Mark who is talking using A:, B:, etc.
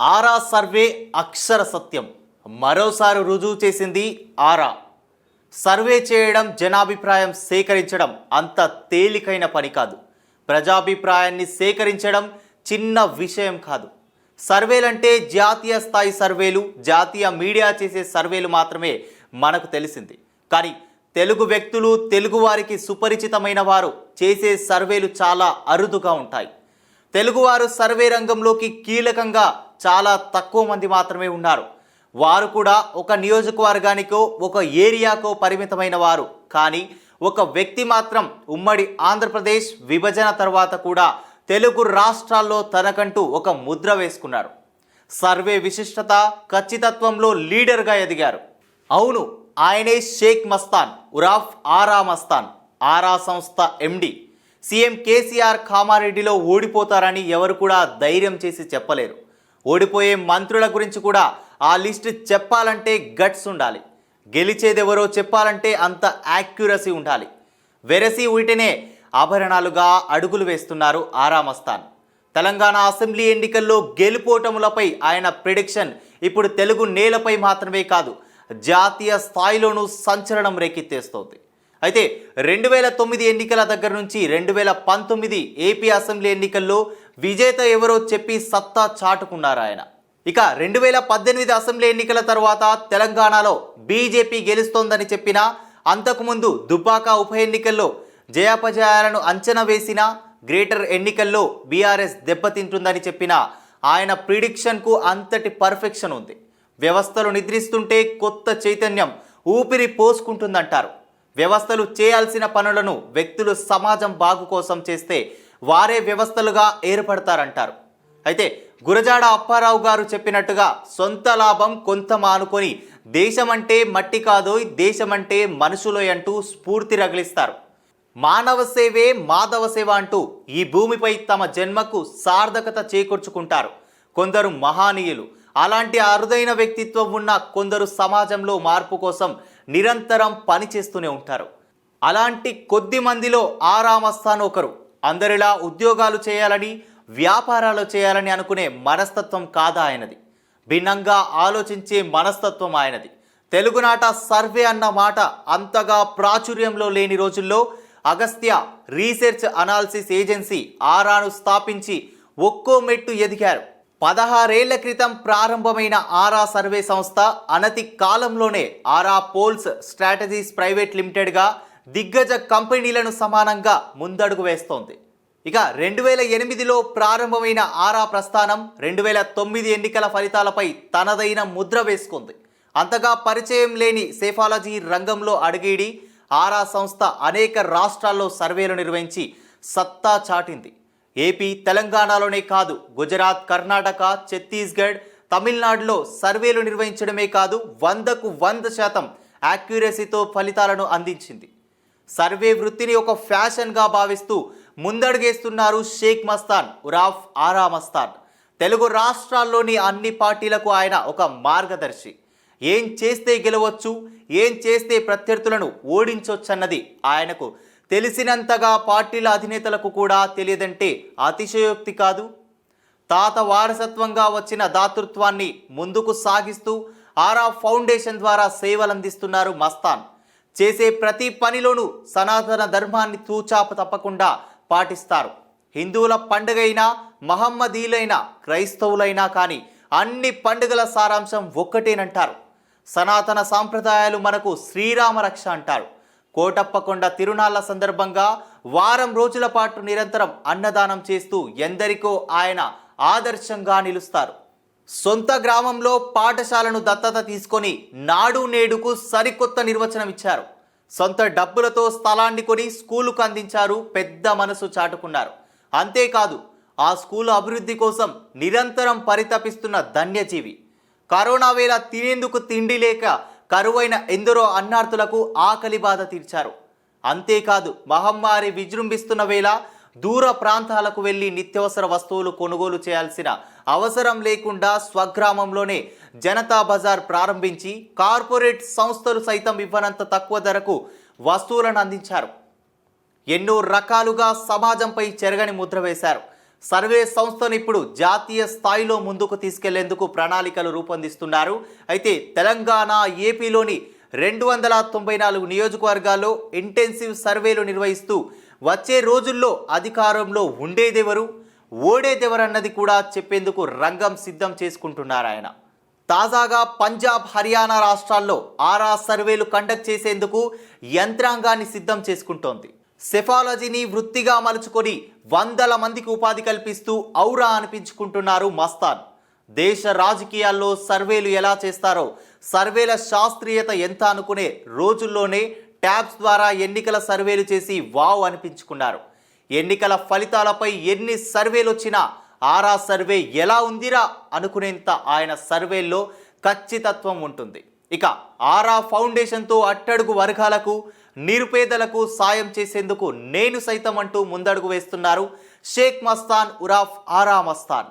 A: ఆరా survey అక్షర సత్యం. మరోసారి రుజువు చేసింది ఆరా. సర్వే చేయడం జనాభిప్రాయం సేకరించడం అంత తేలికైన పని కాదు. ప్రజాభిప్రాయాన్ని సేకరించడం చిన్న విషయం కాదు. సర్వేలంటే జాతీయ స్థాయి సర్వేలు జాతీయ మీడియా చేసే సర్వేలు మాత్రమే మనకు తెలిసింది. కానీ తెలుగు వ్యక్తులు తెలుగు వారికి సుపరిచితమైన వారు చేసే సర్వేలు చాలా అరుదుగా ఉంటాయి. తెలుగువారు సర్వే రంగంలోకి కీలకంగా చాలా తక్కువ మంది మాత్రమే ఉన్నారు. వారు కూడా ఒక నియోజకవర్గానికో ఒక ఏరియాకో పరిమితమైన వారు. కానీ ఒక వ్యక్తి మాత్రం ఉమ్మడి ఆంధ్రప్రదేశ్ విభజన తర్వాత కూడా తెలుగు రాష్ట్రాల్లో తనకంటూ ఒక ముద్ర వేసుకున్నారు. సర్వే విశిష్టత ఖచ్చితత్వంలో లీడర్గా ఎదిగారు. అవును ఆయనే షేక్ మస్తాన్ ఉరాఫ్ ఆరా మస్తాన్ ఆరా సంస్థ ఎండి. సీఎం కేసీఆర్ కామారెడ్డిలో ఓడిపోతారని ఎవరు కూడా ధైర్యం చేసి చెప్పలేరు. ఓడిపోయే మంత్రుల గురించి కూడా ఆ లిస్ట్ చెప్పాలంటే గట్స్ ఉండాలి. గెలిచేదెవరో చెప్పాలంటే అంత యాక్యురసీ ఉండాలి. వెరసి వీటినే ఆభరణాలుగా అడుగులు వేస్తున్నారు ఆరామస్థాన్ తెలంగాణ అసెంబ్లీ ఎన్నికల్లో గెలుపోటములపై ఆయన ప్రిడిక్షన్ ఇప్పుడు తెలుగు నేలపై మాత్రమే కాదు జాతీయ స్థాయిలోనూ సంచలనం రేకెత్తేస్తోంది. అయితే రెండు వేల తొమ్మిది ఎన్నికల దగ్గర నుంచి రెండు వేల పంతొమ్మిది ఏపీ అసెంబ్లీ ఎన్నికల్లో విజేత ఎవరో చెప్పి సత్తా చాటుకున్నారు ఆయన. ఇక రెండు వేల పద్దెనిమిది అసెంబ్లీ ఎన్నికల తర్వాత తెలంగాణలో బీజేపీ గెలుస్తోందని చెప్పినా అంతకుముందు దుబ్బాక ఉప ఎన్నికల్లో జయాపజయాలను అంచనా వేసిన గ్రేటర్ ఎన్నికల్లో బీఆర్ఎస్ దెబ్బతింటుందని చెప్పిన ఆయన ప్రిడిక్షన్కు అంతటి పర్ఫెక్షన్ ఉంది. వ్యవస్థలు నిద్రిస్తుంటే కొత్త చైతన్యం ఊపిరి పోసుకుంటుందంటారు. వ్యవస్థలు చేయాల్సిన పనులను వ్యక్తులు సమాజం బాగు కోసం చేస్తే వారే వ్యవస్థలుగా ఏర్పడతారంటారు. అయితే గురజాడ అప్పారావు గారు చెప్పినట్టుగా సొంత లాభం కొంత మానుకొని దేశమంటే మట్టి కాదోయ్ దేశమంటే మనుషులోయ్ అంటూ స్ఫూర్తి రగిలిస్తారు. మానవ సేవే మాధవ సేవ అంటూ ఈ భూమిపై తమ జన్మకు సార్థకత చేకూర్చుకుంటారు. కొందరు మహానీయులు. అలాంటి అరుదైన వ్యక్తిత్వం ఉన్న కొందరు సమాజంలో మార్పు కోసం నిరంతరం పనిచేస్తూనే ఉంటారు. అలాంటి కొద్ది మందిలో ఆరామస్థాన్ ఒకరు. అందరిలా ఉద్యోగాలు చేయాలని వ్యాపారాలు చేయాలని అనుకునే మనస్తత్వం కాదా ఆయనది? భిన్నంగా ఆలోచించే మనస్తత్వం ఆయనది. తెలుగునాట సర్వే అన్న మాట అంతగా ప్రాచుర్యంలో లేని రోజుల్లో అగస్త్య రీసెర్చ్ అనాలిసిస్ ఏజెన్సీ ఆరాను స్థాపించి ఒక్కో మెట్టు ఎదిగారు. పదహారేళ్ళ క్రితం ప్రారంభమైన ఆరా సర్వే సంస్థ అనతి కాలంలోనే ఆరా పోల్స్ స్ట్రాటజీస్ ప్రైవేట్ లిమిటెడ్గా దిగ్గజ కంపెనీలను సమానంగా ముందడుగు వేస్తోంది. ఇక రెండు వేల ఎనిమిదిలో ప్రారంభమైన ఆరా ప్రస్థానం రెండు వేల తొమ్మిది ఎన్నికల ఫలితాలపై తనదైన ముద్ర వేసుకుంది. అంతగా పరిచయం లేని సేఫాలజీ రంగంలో అడిగిడి ఆరా సంస్థ అనేక రాష్ట్రాల్లో సర్వేలు నిర్వహించి సత్తా చాటింది. ఏపీ తెలంగాణలోనే కాదు గుజరాత్ కర్ణాటక ఛత్తీస్గఢ్ తమిళనాడులో సర్వేలు నిర్వహించడమే కాదు వందకు వంద శాతం యాక్యురసీతో ఫలితాలను అందించింది. సర్వే వృత్తిని ఒక ఫ్యాషన్గా భావిస్తూ ముందడుగేస్తున్నారు షేక్ మస్తాన్ ఉరాఫ్ ఆరా మస్తాన్. తెలుగు రాష్ట్రాల్లోని అన్ని పార్టీలకు ఆయన ఒక మార్గదర్శి. ఏం చేస్తే గెలవచ్చు ఏం చేస్తే ప్రత్యర్థులను ఓడించవచ్చన్నది ఆయనకు తెలిసినంతగా పార్టీల అధినేతలకు కూడా తెలియదంటే అతిశయోక్తి కాదు. తాత వారసత్వంగా వచ్చిన దాతృత్వాన్ని ముందుకు సాగిస్తూ ఆరా ఫౌండేషన్ ద్వారా సేవలందిస్తున్నారు మస్తాన్. చేసే ప్రతి పనిలోనూ సనాతన ధర్మాన్ని తూచాపు తప్పకుండా పాటిస్తారు. హిందువుల పండుగైనా మహమ్మదీలైనా క్రైస్తవులైనా కానీ అన్ని పండుగల సారాంశం ఒక్కటేనంటారు. సనాతన సాంప్రదాయాలు మనకు శ్రీరామ రక్ష అంటారు. కోటప్పకొండ తిరునాళ్ళ సందర్భంగా వారం రోజుల పాటు నిరంతరం అన్నదానం చేస్తూ ఎందరికో ఆయన ఆదర్శంగా నిలుస్తారు. సొంత గ్రామంలో పాఠశాలను దత్తత తీసుకొని నాడు నేడుకు సరికొత్త నిర్వచనం ఇచ్చారు. సొంత డబ్బులతో స్థలాన్ని కొని స్కూలుకు అందించారు పెద్ద మనసు చాటుకున్నారు. అంతేకాదు ఆ స్కూలు అభివృద్ధి కోసం నిరంతరం పరితపిస్తున్న ధన్యజీవి. కరోనా వేళ తినేందుకు తిండి లేక కరువైన ఎందరో అన్నార్థులకు ఆకలి బాధ తీర్చారు. అంతేకాదు మహమ్మారి విజృంభిస్తున్న వేళ దూర ప్రాంతాలకు వెళ్ళి నిత్యవసర వస్తువులు కొనుగోలు చేయాల్సిన అవసరం లేకుండా స్వగ్రామంలోనే జనతా బజార్ ప్రారంభించి కార్పొరేట్ సంస్థలు సైతం ఇవ్వనంత తక్కువ ధరకు వస్తువులను అందించారు. ఎన్నో రకాలుగా సమాజంపై చెరగని ముద్ర వేశారు. సర్వే సంస్థను ఇప్పుడు జాతీయ స్థాయిలో ముందుకు తీసుకెళ్ళేందుకు ప్రణాళికలు రూపొందిస్తున్నారు. అయితే తెలంగాణ ఏపీలోని రెండు వందల తొంభై నాలుగు నియోజకవర్గాల్లో ఇంటెన్సివ్ సర్వేలు నిర్వహిస్తూ వచ్చే రోజుల్లో అధికారంలో ఉండేదెవరు ఓడేదెవరన్నది కూడా చెప్పేందుకు రంగం సిద్ధం చేసుకుంటున్నారు ఆయన. తాజాగా పంజాబ్ హర్యానా రాష్ట్రాల్లో ఆరా సర్వేలు కండక్ట్ చేసేందుకు యంత్రాంగాన్ని సిద్ధం చేసుకుంటోంది. సెఫాలజీని వృత్తిగా మలుచుకొని వందల మందికి ఉపాధి కల్పిస్తూ ఔరా అనిపించుకుంటున్నారు మస్తాన్. దేశ రాజకీయాల్లో సర్వేలు ఎలా చేస్తారో సర్వేల శాస్త్రీయత ఎంత అనుకునే రోజుల్లోనే ట్యాబ్స్ ద్వారా ఎన్నికల సర్వేలు చేసి వావ్ అనిపించుకున్నారు. ఎన్నికల ఫలితాలపై ఎన్ని సర్వేలు వచ్చినా ఆరా సర్వే ఎలా ఉందిరా అనుకునేంత ఆయన సర్వేల్లో ఖచ్చితత్వం ఉంటుంది. ఇక ఆరా ఫౌండేషన్తో అట్టడుగు వర్గాలకు నిరుపేదలకు సాయం చేసేందుకు నేను సైతం అంటూ ముందడుగు వేస్తున్నారు షేక్ మస్తాన్ ఉరాఫ్ ఆరా మస్తాన్.